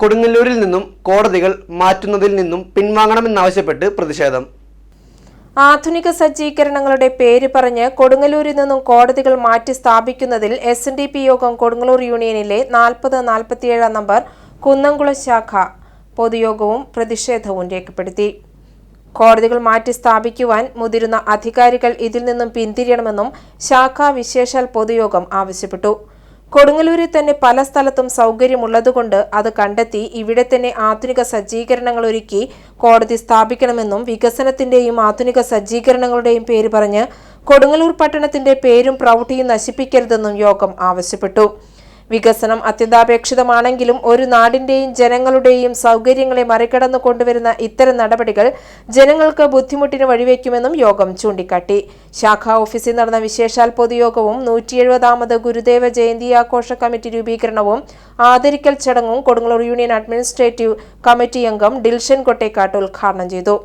കൊടുങ്ങല്ലൂരിൽ നിന്നും കോടതികൾ മാറ്റുന്നതിൽ നിന്നും പിൻവാങ്ങണമെന്നാവശ്യപ്പെട്ട് പ്രതിഷേധം. ആധുനിക സജ്ജീകരണങ്ങളുടെ പേര് പറഞ്ഞ് കൊടുങ്ങല്ലൂരിൽ നിന്നും കോടതികൾ മാറ്റി സ്ഥാപിക്കുന്നതിൽ എസ് എൻ ഡി പി യോഗം കൊടുങ്ങല്ലൂർ യൂണിയനിലെ നാൽപ്പത് നാൽപ്പത്തിയേഴാം നമ്പർ കുന്നംകുള ശാഖ പൊതുയോഗവും പ്രതിഷേധവും രേഖപ്പെടുത്തി. കോടതികൾ മാറ്റി സ്ഥാപിക്കുവാൻ മുതിരുന്ന അധികാരികൾ ഇതിൽ നിന്നും പിന്തിരിയണമെന്നും ശാഖാ വിശേഷാൽ പൊതുയോഗം ആവശ്യപ്പെട്ടു. കൊടുങ്ങല്ലൂരിൽ തന്നെ പല സ്ഥലത്തും സൗകര്യമുള്ളതുകൊണ്ട് അത് കണ്ടെത്തി ഇവിടെ തന്നെ ആധുനിക സജ്ജീകരണങ്ങൾ ഒരുക്കി കോടതി സ്ഥാപിക്കണമെന്നും വികസനത്തിന്റെയും ആധുനിക സജ്ജീകരണങ്ങളുടെയും പേര് പറഞ്ഞ് കൊടുങ്ങല്ലൂർ പട്ടണത്തിന്റെ പേരും പ്രൗഢിയും നശിപ്പിക്കരുതെന്നും യോഗം ആവശ്യപ്പെട്ടു. വികസനം അത്യന്താപേക്ഷിതമാണെങ്കിലും ഒരു നാടിന്റെയും ജനങ്ങളുടെയും സൗകര്യങ്ങളെ മറികടന്നു കൊണ്ടുവരുന്ന ഇത്തരം നടപടികൾ ജനങ്ങൾക്ക് ബുദ്ധിമുട്ടിന് വഴിവെക്കുമെന്നും യോഗം ചൂണ്ടിക്കാട്ടി. ശാഖാ ഓഫീസിൽ നടന്ന വിശേഷാൽ പൊതുയോഗവും നൂറ്റി എഴുപതാമത് ഗുരുദേവ ജയന്തി ആഘോഷ കമ്മിറ്റി രൂപീകരണവും ആദരിക്കൽ ചടങ്ങും കൊടുങ്ങല്ലൂർ യൂണിയൻ അഡ്മിനിസ്ട്രേറ്റീവ് കമ്മിറ്റി അംഗം ഡിൽഷൻ കൊട്ടേക്കാട്ട് ഉദ്ഘാടനം ചെയ്തു.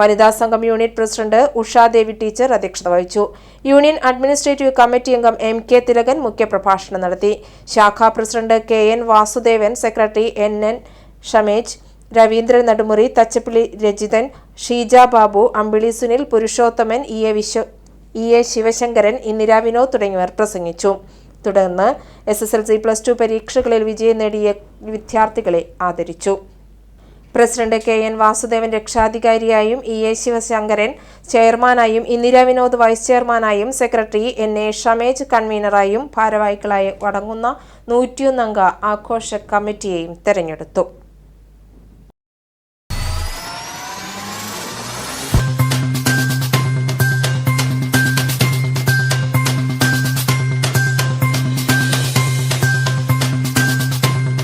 വനിതാ സംഘം യൂണിറ്റ് പ്രസിഡന്റ് ഉഷാദേവി ടീച്ചർ അധ്യക്ഷത വഹിച്ചു. യൂണിയൻ അഡ്മിനിസ്ട്രേറ്റീവ് കമ്മിറ്റി അംഗം എം കെ തിലകൻ മുഖ്യപ്രഭാഷണം നടത്തി. ശാഖാ president K N Vasudevan secretary N N Shamej Raveendran Nadumuri Thachappilly Rajithan Sheeja Babu Ambili Sunil Purushothaman E A Viswa E A Sivasankaran Indira Vinod തുടങ്ങിയവർ പ്രസംഗിച്ചു. തുടർന്ന് S S L C plus two പരീക്ഷകളിൽ വിജയം നേടിയ വിദ്യാർത്ഥികളെ ആദരിച്ചു. President K N Vasudevan രക്ഷാധികാരിയായും E A Sivasankaran ചെയർമാനായും ഇന്ദിര വിനോദ് വൈസ് ചെയർമാനായും സെക്രട്ടറി എൻ എ ഷമേജ് കൺവീനറായും ഭാരവാഹികളായി അടങ്ങുന്ന നൂറ്റിയൊന്നംഗ ആഘോഷ കമ്മിറ്റിയെയും തെരഞ്ഞെടുത്തു.